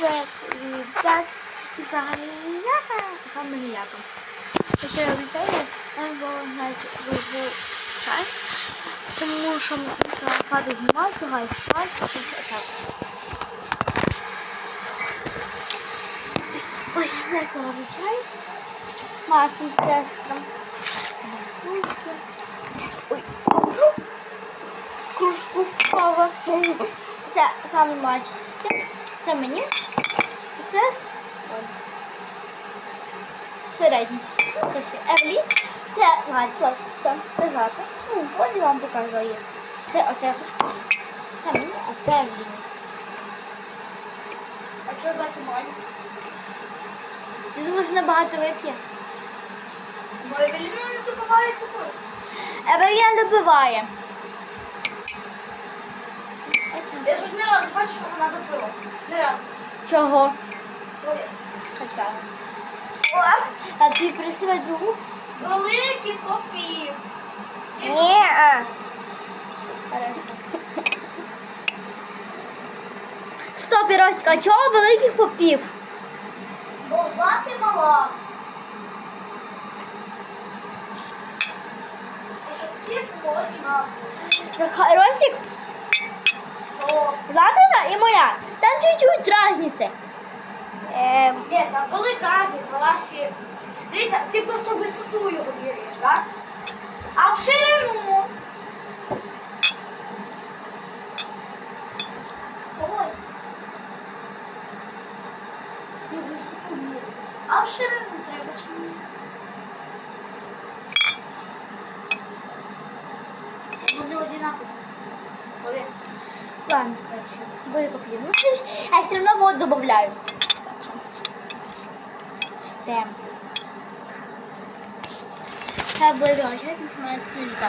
тебе і так і взагалі ніяка, така в мене яка. Я обіцяю, я була навіть другу часть, тому що мені сказала хату знімати, лягай спати, і все так. Ой, я знову чай. Мачим сестрам. Ой. Кружку впала. Це саме сестри. Це мені. Це с- ой. середні сестри. Коротше, Евлі. Це Ладьла. Це Злата. Ну, я вам показую. Це оця кружка. Це мені, а це Евлі. А що за тумань? Ти думаєш, набагато вип'є? Бо Евеліна не добиває цукор. Евеліна добиває. Я ж не раз бачу, що вона допила. Не раз. Чого? Качала. А ти просила другу? Великий попів. Ні. Стоп, Іроська, а чого великих попів? Бо звати мала. І щоб всі було однаково. Златина і моя. Там чуть-чуть різниця. Ем, Ні, там велика різниця, ваші. Дивіться, ти просто висоту його міряєш, так? А в ширину. Ой. Ти висоту. А в ширину треба чи ні? Вони одинакові. Ладно, короче, поп'ю. Ну, щось, я все одно воду додаю. Вилучати, тому що у мене стилізація.